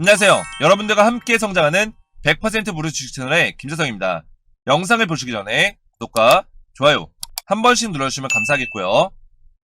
안녕하세요. 여러분들과 함께 성장하는 100% 무료 주식 채널의 김재성입니다. 영상을 보시기 전에 구독과 좋아요 한 번씩 눌러주시면 감사하겠고요.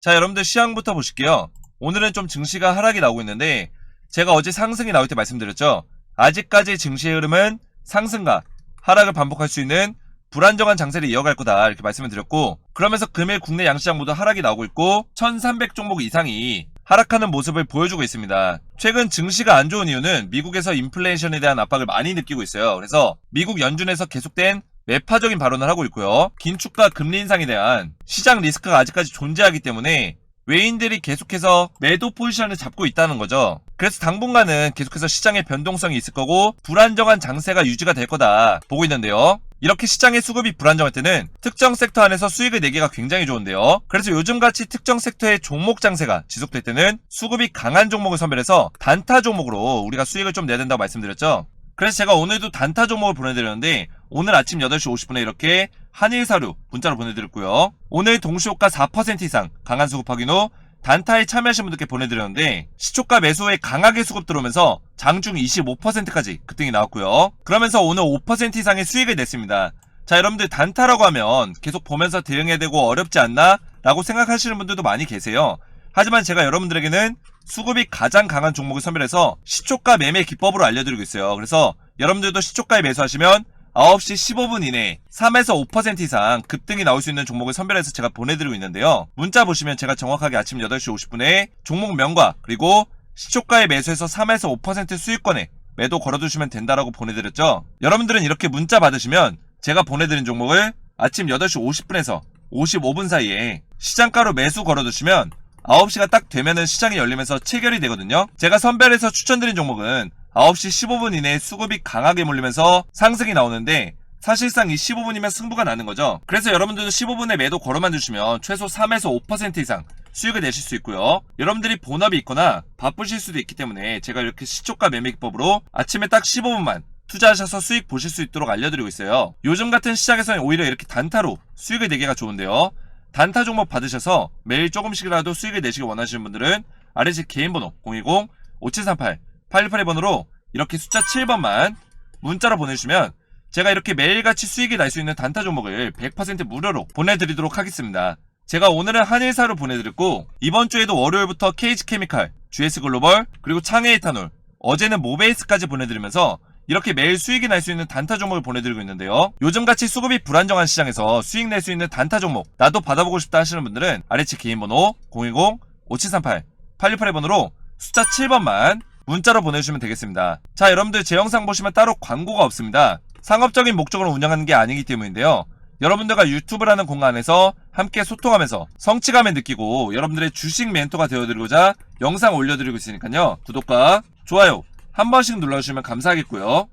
자, 여러분들 시황부터 보실게요. 오늘은 좀 증시가 하락이 나오고 있는데 제가 어제 상승이 나올 때 말씀드렸죠. 아직까지 증시의 흐름은 상승과 하락을 반복할 수 있는 불안정한 장세를 이어갈 거다 이렇게 말씀을 드렸고 그러면서 금일 국내 양시장 모두 하락이 나오고 있고 1300 종목 이상이 하락하는 모습을 보여주고 있습니다. 최근 증시가 안 좋은 이유는 미국에서 인플레이션에 대한 압박을 많이 느끼고 있어요. 그래서 미국 연준에서 계속된 매파적인 발언을 하고 있고요. 긴축과 금리 인상에 대한 시장 리스크가 아직까지 존재하기 때문에 외인들이 계속해서 매도 포지션을 잡고 있다는 거죠. 그래서 당분간은 계속해서 시장의 변동성이 있을 거고 불안정한 장세가 유지가 될 거다 보고 있는데요. 이렇게 시장의 수급이 불안정할 때는 특정 섹터 안에서 수익을 내기가 굉장히 좋은데요. 그래서 요즘같이 특정 섹터의 종목 장세가 지속될 때는 수급이 강한 종목을 선별해서 단타 종목으로 우리가 수익을 좀 내야 된다고 말씀드렸죠. 그래서 제가 오늘도 단타 종목을 보내드렸는데 오늘 아침 8시 50분에 이렇게 한일사료 문자로 보내드렸고요. 오늘 동시호가 4% 이상 강한 수급 확인 후 단타에 참여하신 분들께 보내드렸는데 시초가 매수에 강하게 수급 들어오면서 장중 25%까지 급등이 나왔고요. 그러면서 오늘 5% 이상의 수익을 냈습니다. 자 여러분들 단타라고 하면 계속 보면서 대응해야 되고 어렵지 않나? 라고 생각하시는 분들도 많이 계세요. 하지만 제가 여러분들에게는 수급이 가장 강한 종목을 선별해서 시초가 매매 기법으로 알려드리고 있어요. 그래서 여러분들도 시초가에 매수하시면 9시 15분 이내에 3에서 5% 이상 급등이 나올 수 있는 종목을 선별해서 제가 보내드리고 있는데요. 문자 보시면 제가 정확하게 아침 8시 50분에 종목명과 그리고 시초가에 매수해서 3에서 5% 수익권에 매도 걸어두시면 된다라고 보내드렸죠. 여러분들은 이렇게 문자 받으시면 제가 보내드린 종목을 아침 8시 50분에서 55분 사이에 시장가로 매수 걸어두시면 9시가 딱 되면은 시장이 열리면서 체결이 되거든요. 제가 선별해서 추천드린 종목은 9시 15분 이내에 수급이 강하게 몰리면서 상승이 나오는데 사실상 이 15분이면 승부가 나는 거죠. 그래서 여러분들도 15분에 매도 걸어만 주시면 최소 3에서 5% 이상 수익을 내실 수 있고요. 여러분들이 본업이 있거나 바쁘실 수도 있기 때문에 제가 이렇게 시초가 매매 기법으로 아침에 딱 15분만 투자하셔서 수익 보실 수 있도록 알려드리고 있어요. 요즘 같은 시장에서는 오히려 이렇게 단타로 수익을 내기가 좋은데요. 단타 종목 받으셔서 매일 조금씩이라도 수익을 내시길 원하시는 분들은 아래지 개인 번호 010-5738 818번으로 이렇게 숫자 7번만 문자로 보내주시면 제가 이렇게 매일같이 수익이 날 수 있는 단타 종목을 100% 무료로 보내드리도록 하겠습니다. 제가 오늘은 한일사로 보내드렸고 이번 주에도 월요일부터 KH케미칼, GS글로벌, 그리고 창해에탄올, 어제는 모베이스까지 보내드리면서 이렇게 매일 수익이 날 수 있는 단타 종목을 보내드리고 있는데요. 요즘같이 수급이 불안정한 시장에서 수익 낼 수 있는 단타 종목 나도 받아보고 싶다 하시는 분들은 아래치 개인 번호 010-5738 868번으로 숫자 7번만 문자로 보내주시면 되겠습니다. 자 여러분들 제 영상 보시면 따로 광고가 없습니다. 상업적인 목적으로 운영하는 게 아니기 때문인데요. 여러분들과 유튜브라는 공간에서 함께 소통하면서 성취감을 느끼고 여러분들의 주식 멘토가 되어드리고자 영상 올려드리고 있으니까요. 구독과 좋아요 한 번씩 눌러주시면 감사하겠고요.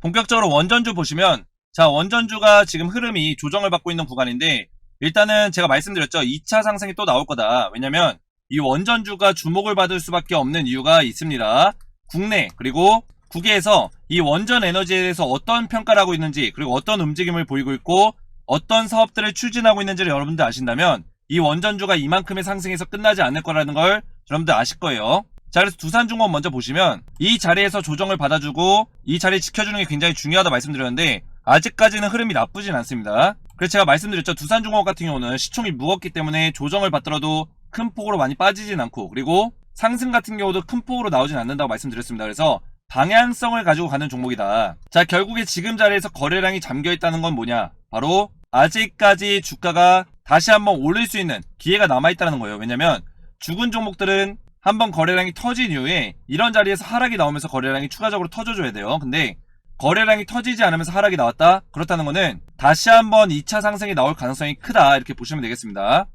본격적으로 원전주 보시면 자 원전주가 지금 흐름이 조정을 받고 있는 구간인데 일단은 제가 말씀드렸죠. 2차 상승이 또 나올 거다. 왜냐면 이 원전주가 주목을 받을 수밖에 없는 이유가 있습니다. 국내 그리고 국외에서 이 원전 에너지에 대해서 어떤 평가를 하고 있는지 그리고 어떤 움직임을 보이고 있고 어떤 사업들을 추진하고 있는지를 여러분들 아신다면 이 원전주가 이만큼의 상승에서 끝나지 않을 거라는 걸 여러분들 아실 거예요. 자 그래서 두산중공업 먼저 보시면 이 자리에서 조정을 받아주고 이 자리 지켜주는 게 굉장히 중요하다 말씀드렸는데 아직까지는 흐름이 나쁘진 않습니다. 그래서 제가 말씀드렸죠. 두산중공업 같은 경우는 시총이 무겁기 때문에 조정을 받더라도 큰 폭으로 많이 빠지진 않고 그리고 상승 같은 경우도 큰 폭으로 나오진 않는다고 말씀드렸습니다. 그래서 방향성을 가지고 가는 종목이다. 자 결국에 지금 자리에서 거래량이 잠겨 있다는 건 뭐냐? 바로 아직까지 주가가 다시 한번 올릴 수 있는 기회가 남아 있다는 거예요. 왜냐면 죽은 종목들은 한번 거래량이 터진 이후에 이런 자리에서 하락이 나오면서 거래량이 추가적으로 터져줘야 돼요. 근데 거래량이 터지지 않으면서 하락이 나왔다? 그렇다는 거는 다시 한번 2차 상승이 나올 가능성이 크다. 이렇게 보시면 되겠습니다.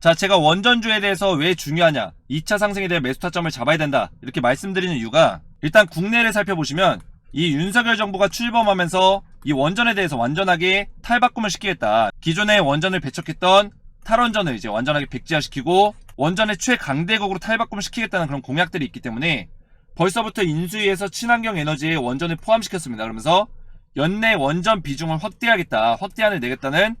자, 제가 원전주에 대해서 왜 중요하냐? 2차 상승에 대해 매수 타점을 잡아야 된다. 이렇게 말씀드리는 이유가 일단 국내를 살펴보시면 이 윤석열 정부가 출범하면서 이 원전에 대해서 완전하게 탈바꿈을 시키겠다. 기존에 원전을 배척했던 탈원전을 이제 완전하게 백지화시키고 원전의 최강대국으로 탈바꿈을 시키겠다는 그런 공약들이 있기 때문에 벌써부터 인수위에서 친환경 에너지에 원전을 포함시켰습니다. 그러면서 연내 원전 비중을 확대하겠다, 확대안을 내겠다는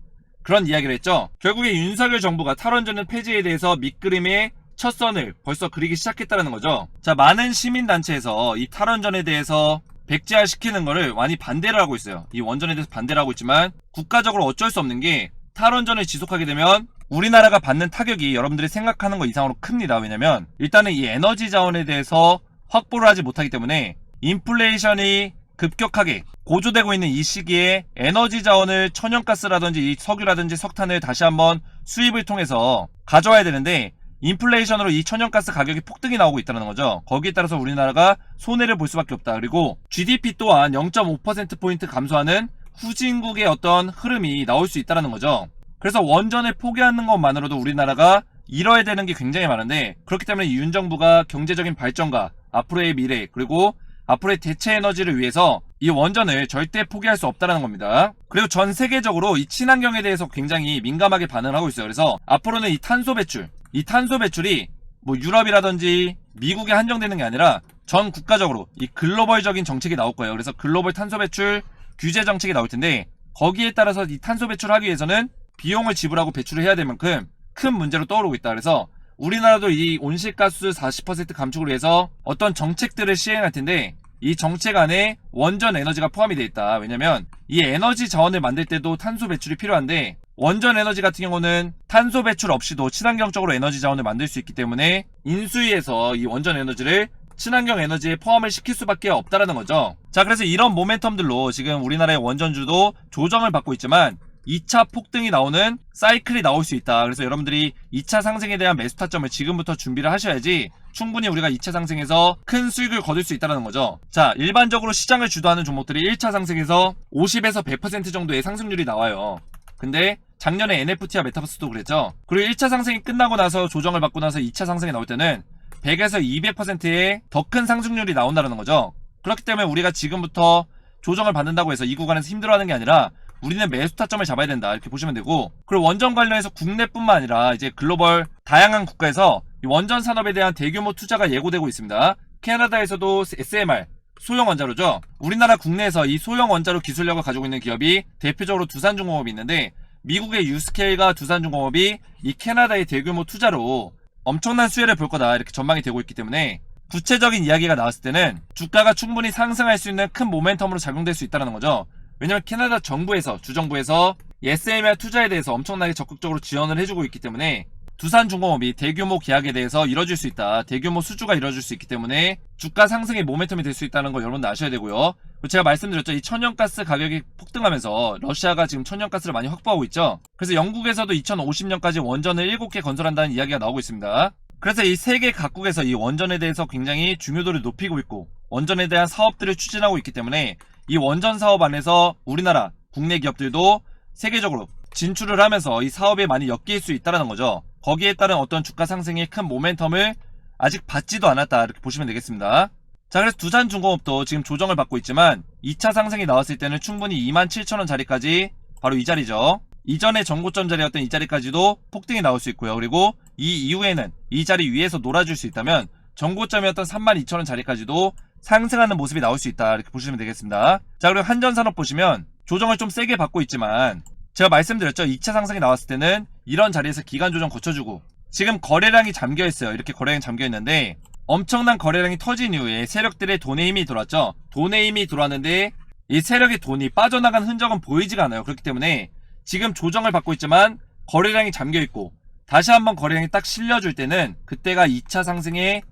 그런 이야기를 했죠. 결국에 윤석열 정부가 탈원전의 폐지에 대해서 밑그림에 첫 선을 벌써 그리기 시작했다는 거죠. 자, 많은 시민단체에서 이 탈원전에 대해서 백지화 시키는 거를 많이 반대를 하고 있어요. 이 원전에 대해서 반대를 하고 있지만 국가적으로 어쩔 수 없는 게 탈원전을 지속하게 되면 우리나라가 받는 타격이 여러분들이 생각하는 것 이상으로 큽니다. 왜냐면 일단은 이 에너지 자원에 대해서 확보를 하지 못하기 때문에 인플레이션이 급격하게 고조되고 있는 이 시기에 에너지 자원을 천연가스라든지 이 석유라든지 석탄을 다시 한번 수입을 통해서 가져와야 되는데 인플레이션으로 이 천연가스 가격이 폭등이 나오고 있다는 거죠. 거기에 따라서 우리나라가 손해를 볼 수밖에 없다. 그리고 GDP 또한 0.5%포인트 감소하는 후진국의 어떤 흐름이 나올 수 있다는 거죠. 그래서 원전을 포기하는 것만으로도 우리나라가 잃어야 되는 게 굉장히 많은데 그렇기 때문에 이윤 정부가 경제적인 발전과 앞으로의 미래 그리고 앞으로의 대체 에너지를 위해서 이 원전을 절대 포기할 수 없다는 겁니다. 그리고 전 세계적으로 이 친환경에 대해서 굉장히 민감하게 반응을 하고 있어요. 그래서 앞으로는 이 탄소 배출, 이 탄소 배출이 뭐 유럽이라든지 미국에 한정되는 게 아니라 전 국가적으로 이 글로벌적인 정책이 나올 거예요. 그래서 글로벌 탄소 배출 규제 정책이 나올 텐데 거기에 따라서 이 탄소 배출하기 위해서는 비용을 지불하고 배출을 해야 될 만큼 큰 문제로 떠오르고 있다. 그래서 우리나라도 이 온실가스 40% 감축을 위해서 어떤 정책들을 시행할 텐데 이 정책 안에 원전 에너지가 포함이 되어 있다. 왜냐면 이 에너지 자원을 만들 때도 탄소 배출이 필요한데 원전 에너지 같은 경우는 탄소 배출 없이도 친환경적으로 에너지 자원을 만들 수 있기 때문에 인수위에서 이 원전 에너지를 친환경 에너지에 포함을 시킬 수밖에 없다라는 거죠. 자, 그래서 이런 모멘텀들로 지금 우리나라의 원전주도 조정을 받고 있지만 2차 폭등이 나오는 사이클이 나올 수 있다. 그래서 여러분들이 2차 상승에 대한 매수 타점을 지금부터 준비를 하셔야지 충분히 우리가 2차 상승에서 큰 수익을 거둘 수 있다는 거죠. 자, 일반적으로 시장을 주도하는 종목들이 1차 상승에서 50에서 100% 정도의 상승률이 나와요. 근데 작년에 NFT와 메타버스도 그랬죠. 그리고 1차 상승이 끝나고 나서 조정을 받고 나서 2차 상승이 나올 때는 100에서 200%의 더 큰 상승률이 나온다는 거죠. 그렇기 때문에 우리가 지금부터 조정을 받는다고 해서 이 구간에서 힘들어하는 게 아니라 우리는 매수 타점을 잡아야 된다 이렇게 보시면 되고 그리고 원전 관련해서 국내뿐만 아니라 이제 글로벌 다양한 국가에서 이 원전 산업에 대한 대규모 투자가 예고되고 있습니다. 캐나다에서도 SMR 소형 원자로죠. 우리나라 국내에서 이 소형 원자로 기술력을 가지고 있는 기업이 대표적으로 두산중공업이 있는데 미국의 유스케일과 두산중공업이 이 캐나다의 대규모 투자로 엄청난 수혜를 볼 거다 이렇게 전망이 되고 있기 때문에 구체적인 이야기가 나왔을 때는 주가가 충분히 상승할 수 있는 큰 모멘텀으로 작용될 수 있다는 거죠. 왜냐면 캐나다 정부에서 주정부에서 이 SMR 투자에 대해서 엄청나게 적극적으로 지원을 해주고 있기 때문에 두산중공업이 대규모 계약에 대해서 이뤄질 수 있다. 대규모 수주가 이뤄질 수 있기 때문에 주가 상승의 모멘텀이 될 수 있다는 거 여러분들 아셔야 되고요. 제가 말씀드렸죠. 이 천연가스 가격이 폭등하면서 러시아가 지금 천연가스를 많이 확보하고 있죠. 그래서 영국에서도 2050년까지 원전을 7개 건설한다는 이야기가 나오고 있습니다. 그래서 이 세계 각국에서 이 원전에 대해서 굉장히 중요도를 높이고 있고 원전에 대한 사업들을 추진하고 있기 때문에 이 원전 사업 안에서 우리나라 국내 기업들도 세계적으로 진출을 하면서 이 사업에 많이 엮일 수 있다는 거죠. 거기에 따른 어떤 주가 상승의 큰 모멘텀을 아직 받지도 않았다 이렇게 보시면 되겠습니다. 자 그래서 두산중공업도 지금 조정을 받고 있지만 2차 상승이 나왔을 때는 충분히 27,000원 자리까지 바로 이 자리죠. 이전에 전고점 자리였던 이 자리까지도 폭등이 나올 수 있고요. 그리고 이 이후에는 이 자리 위에서 놀아줄 수 있다면 전고점이었던 32,000원 자리까지도 상승하는 모습이 나올 수 있다 이렇게 보시면 되겠습니다. 자 그리고 한전산업 보시면 조정을 좀 세게 받고 있지만 제가 말씀드렸죠. 2차 상승이 나왔을 때는 이런 자리에서 기간 조정 거쳐주고 지금 거래량이 잠겨 있어요. 이렇게 거래량이 잠겨 있는데 엄청난 거래량이 터진 이후에 세력들의 돈의 힘이 들어왔죠. 돈의 힘이 들어왔는데 이 세력의 돈이 빠져나간 흔적은 보이지가 않아요. 그렇기 때문에 지금 조정을 받고 있지만 거래량이 잠겨 있고 다시 한번 거래량이 딱 실려줄 때는 그때가 2차 상승의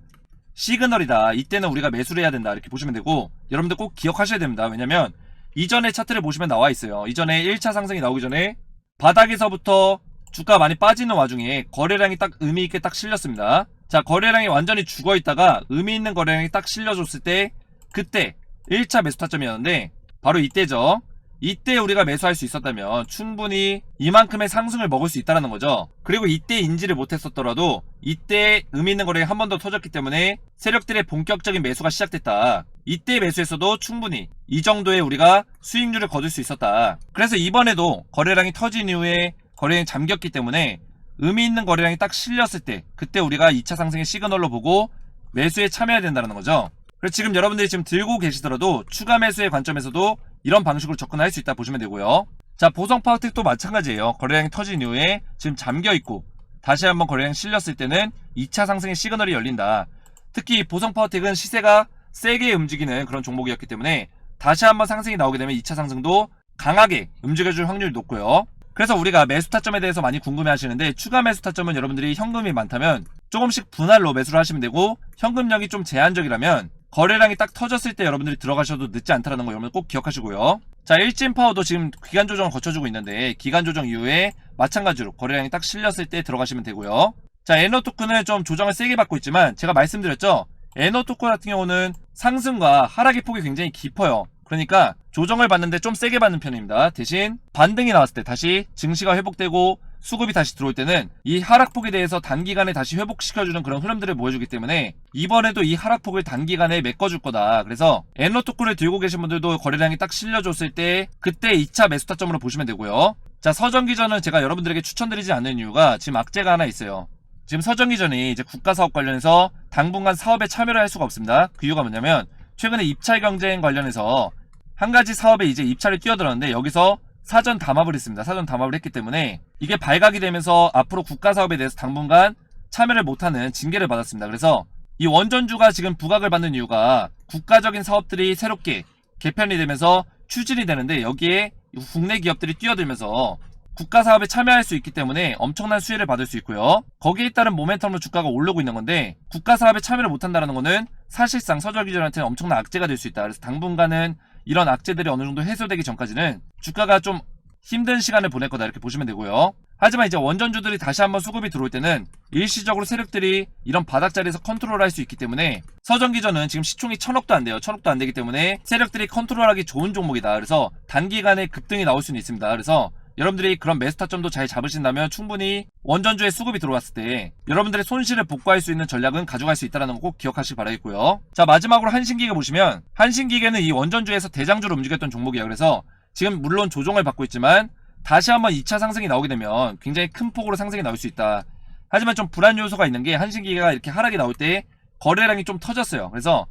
시그널이다. 이때는 우리가 매수를 해야 된다. 이렇게 보시면 되고 여러분들 꼭 기억하셔야 됩니다. 왜냐면 이전에 차트를 보시면 나와 있어요. 이전에 1차 상승이 나오기 전에 바닥에서부터 주가 많이 빠지는 와중에 거래량이 딱 의미 있게 딱 실렸습니다. 자, 거래량이 완전히 죽어 있다가 의미 있는 거래량이 딱 실려줬을 때 그때 1차 매수 타점이었는데 바로 이때죠. 이때 우리가 매수할 수 있었다면 충분히 이만큼의 상승을 먹을 수 있다는 거죠. 그리고 이때 인지를 못했었더라도 이때 의미 있는 거래가 한 번 더 터졌기 때문에 세력들의 본격적인 매수가 시작됐다. 이때 매수에서도 충분히 이 정도의 우리가 수익률을 거둘 수 있었다. 그래서 이번에도 거래량이 터진 이후에 거래량이 잠겼기 때문에 의미 있는 거래량이 딱 실렸을 때 그때 우리가 2차 상승의 시그널로 보고 매수에 참여해야 된다는 거죠. 그래서 지금 여러분들이 지금 들고 계시더라도 추가 매수의 관점에서도 이런 방식으로 접근할 수 있다 보시면 되고요. 자, 보성 파워텍도 마찬가지예요. 거래량이 터진 이후에 지금 잠겨 있고 다시 한번 거래량이 실렸을 때는 2차 상승의 시그널이 열린다. 특히 보성 파워텍은 시세가 세게 움직이는 그런 종목이었기 때문에 다시 한번 상승이 나오게 되면 2차 상승도 강하게 움직여줄 확률이 높고요. 그래서 우리가 매수 타점에 대해서 많이 궁금해 하시는데 추가 매수 타점은 여러분들이 현금이 많다면 조금씩 분할로 매수를 하시면 되고 현금량이 좀 제한적이라면 거래량이 딱 터졌을 때 여러분들이 들어가셔도 늦지 않다는 거 여러분 꼭 기억하시고요. 자, 일진 파워도 지금 기간 조정을 거쳐주고 있는데 기간 조정 이후에 마찬가지로 거래량이 딱 실렸을 때 들어가시면 되고요. 자, 에너토크는 좀 조정을 세게 받고 있지만 제가 말씀드렸죠. 에너토크 같은 경우는 상승과 하락의 폭이 굉장히 깊어요. 그러니까 조정을 받는데 좀 세게 받는 편입니다. 대신 반등이 나왔을 때 다시 증시가 회복되고 수급이 다시 들어올 때는 이 하락폭에 대해서 단기간에 다시 회복시켜주는 그런 흐름들을 보여주기 때문에 이번에도 이 하락폭을 단기간에 메꿔줄 거다. 그래서 에너토크를 들고 계신 분들도 거래량이 딱 실려줬을 때 그때 2차 매수 타점으로 보시면 되고요. 자 서정기전은 제가 여러분들에게 추천드리지 않는 이유가 지금 악재가 하나 있어요. 지금 서정기전이 이제 국가사업 관련해서 당분간 사업에 참여를 할 수가 없습니다. 그 이유가 뭐냐면 최근에 입찰 경쟁 관련해서 한 가지 사업에 이제 입찰을 뛰어들었는데 여기서 사전 담합을 했습니다. 사전 담합을 했기 때문에 이게 발각이 되면서 앞으로 국가 사업에 대해서 당분간 참여를 못하는 징계를 받았습니다. 그래서 이 원전주가 지금 부각을 받는 이유가 국가적인 사업들이 새롭게 개편이 되면서 추진이 되는데 여기에 국내 기업들이 뛰어들면서 국가 사업에 참여할 수 있기 때문에 엄청난 수혜를 받을 수 있고요. 거기에 따른 모멘텀으로 주가가 오르고 있는 건데 국가 사업에 참여를 못한다는 거는 사실상 서절 기준한테는 엄청난 악재가 될 수 있다. 그래서 당분간은 이런 악재들이 어느 정도 해소되기 전까지는 주가가 좀 힘든 시간을 보낼 거다 이렇게 보시면 되고요. 하지만 이제 원전주들이 다시 한번 수급이 들어올 때는 일시적으로 세력들이 이런 바닥 자리에서 컨트롤할 수 있기 때문에 서전기전은 지금 시총이 천억도 안 돼요. 천억도 안 되기 때문에 세력들이 컨트롤하기 좋은 종목이다. 그래서 단기간에 급등이 나올 수는 있습니다. 그래서 여러분들이 그런 매스타점도 잘 잡으신다면 충분히 원전주에 수급이 들어왔을 때 여러분들의 손실을 복구할 수 있는 전략은 가져갈 수 있다는 거 꼭 기억하시기 바라겠고요. 자 마지막으로 한신기계 보시면 한신기계는 이 원전주에서 대장주로 움직였던 종목이에요. 그래서 지금 물론 조정을 받고 있지만 다시 한번 2차 상승이 나오게 되면 굉장히 큰 폭으로 상승이 나올 수 있다. 하지만 좀 불안 요소가 있는 게 한신기계가 이렇게 하락이 나올 때 거래량이 좀 터졌어요. 그래서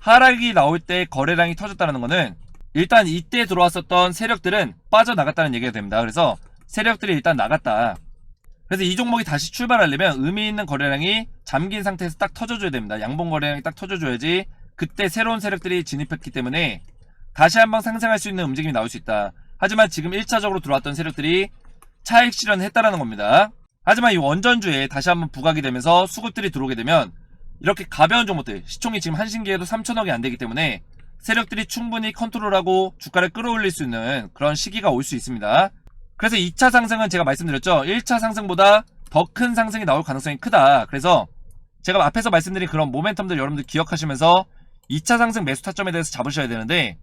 하락이 나올 때 거래량이 터졌다는 거는 일단 이때 들어왔었던 세력들은 빠져나갔다는 얘기가 됩니다. 그래서 세력들이 일단 나갔다. 그래서 이 종목이 다시 출발하려면 의미 있는 거래량이 잠긴 상태에서 딱 터져줘야 됩니다. 양봉 거래량이 딱 터져줘야지 그때 새로운 세력들이 진입했기 때문에 다시 한번 상승할 수 있는 움직임이 나올 수 있다. 하지만 지금 1차적으로 들어왔던 세력들이 차익 실현했다라는 겁니다. 하지만 이 원전주에 다시 한번 부각이 되면서 수급들이 들어오게 되면 이렇게 가벼운 종목들 시총이 지금 한신기에도 3천억이 안 되기 때문에 세력들이 충분히 컨트롤하고 주가를 끌어올릴 수 있는 그런 시기가 올 수 있습니다. 그래서 2차 상승은 제가 말씀드렸죠. 1차 상승보다 더 큰 상승이 나올 가능성이 크다. 그래서 제가 앞에서 말씀드린 그런 모멘텀들 여러분들 기억하시면서 2차 상승 매수 타점에 대해서 잡으셔야 되는데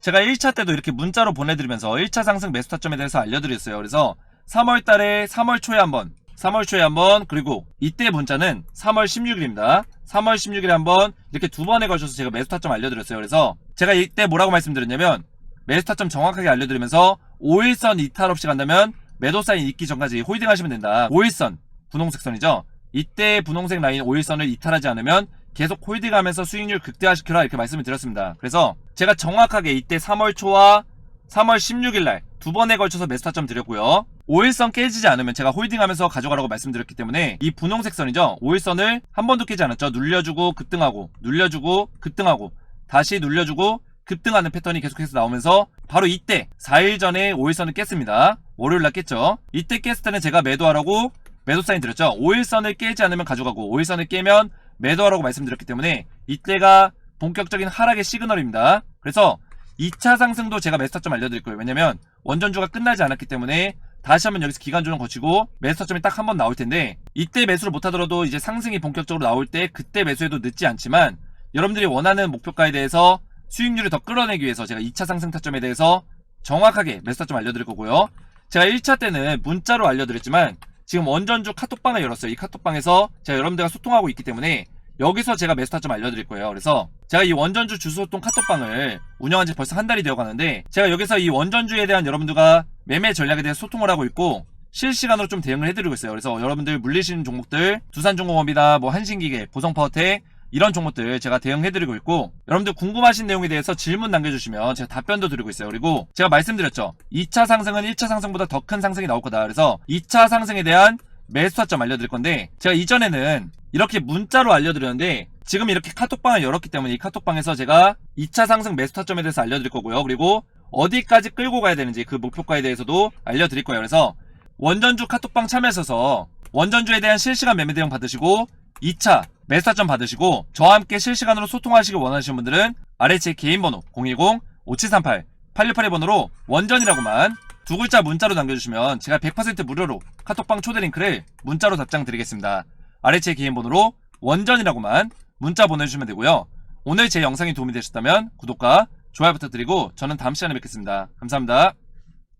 제가 1차 때도 이렇게 문자로 보내드리면서 1차 상승 매수 타점에 대해서 알려드렸어요. 그래서 3월 달에 3월 초에 한번 3월 초에 한번 그리고 이때 문자는 3월 16일입니다. 3월 16일에 한번 이렇게 두 번에 걸쳐서 제가 매수 타점 알려드렸어요. 그래서 제가 이때 뭐라고 말씀드렸냐면 매수 타점 정확하게 알려드리면서 5일선 이탈 없이 간다면 매도 사인 있기 전까지 홀딩 하시면 된다. 5일선 분홍색 선이죠. 이때 분홍색 라인 5일선을 이탈하지 않으면 계속 홀딩하면서 수익률 극대화시켜라 이렇게 말씀을 드렸습니다. 그래서 제가 정확하게 이때 3월 초와 3월 16일 날 두 번에 걸쳐서 매수 타점 드렸고요. 5일선 깨지지 않으면 제가 홀딩하면서 가져가라고 말씀드렸기 때문에 이 분홍색 선이죠. 5일선을 한 번도 깨지 않았죠. 눌려주고 급등하고 눌려주고 급등하고 다시 눌려주고 급등하는 패턴이 계속해서 나오면서 바로 이때 4일 전에 5일선을 깼습니다. 월요일 날 깼죠. 이때 깼을 때는 제가 매도하라고 매도 사인 드렸죠. 5일선을 깨지 않으면 가져가고 5일선을 깨면 매도하라고 말씀드렸기 때문에 이때가 본격적인 하락의 시그널입니다. 그래서 2차 상승도 제가 매스타점 알려드릴 거예요. 왜냐면 원전주가 끝나지 않았기 때문에 다시 한번 여기서 기간 조정 거치고 매수 타점이 딱 한 번 나올 텐데 이때 매수를 못 하더라도 이제 상승이 본격적으로 나올 때 그때 매수해도 늦지 않지만 여러분들이 원하는 목표가에 대해서 수익률을 더 끌어내기 위해서 제가 2차 상승 타점에 대해서 정확하게 매수 타점 알려드릴 거고요. 제가 1차 때는 문자로 알려드렸지만 지금 원전주 카톡방을 열었어요. 이 카톡방에서 제가 여러분들과 소통하고 있기 때문에 여기서 제가 매수타점 알려드릴 거예요. 그래서 제가 이 원전주 주소통 카톡방을 운영한 지 벌써 한 달이 되어 가는데 제가 여기서 이 원전주에 대한 여러분들과 매매 전략에 대해 소통을 하고 있고 실시간으로 좀 대응을 해드리고 있어요. 그래서 여러분들 물리시는 종목들 두산중공업이나 뭐 한신기계, 보성파워텍 이런 종목들 제가 대응해드리고 있고 여러분들 궁금하신 내용에 대해서 질문 남겨주시면 제가 답변도 드리고 있어요. 그리고 제가 말씀드렸죠. 2차 상승은 1차 상승보다 더 큰 상승이 나올 거다. 그래서 2차 상승에 대한 매수타점 알려드릴 건데 제가 이전에는 이렇게 문자로 알려드렸는데 지금 이렇게 카톡방을 열었기 때문에 이 카톡방에서 제가 2차 상승 매수타점에 대해서 알려드릴 거고요. 그리고 어디까지 끌고 가야 되는지 그 목표가에 대해서도 알려드릴 거예요. 그래서 원전주 카톡방 참여하셔서 원전주에 대한 실시간 매매 대응 받으시고 2차 매수타점 받으시고 저와 함께 실시간으로 소통하시길 원하시는 분들은 아래 제 개인 번호 010-5738-8682 번호로 원전이라고만 두 글자 문자로 남겨주시면 제가 100% 무료로 카톡방 초대 링크를 문자로 답장 드리겠습니다. 아래 제 개인 번호로 원전이라고만 문자 보내주시면 되고요. 오늘 제 영상이 도움이 되셨다면 구독과 좋아요 부탁드리고 저는 다음 시간에 뵙겠습니다. 감사합니다.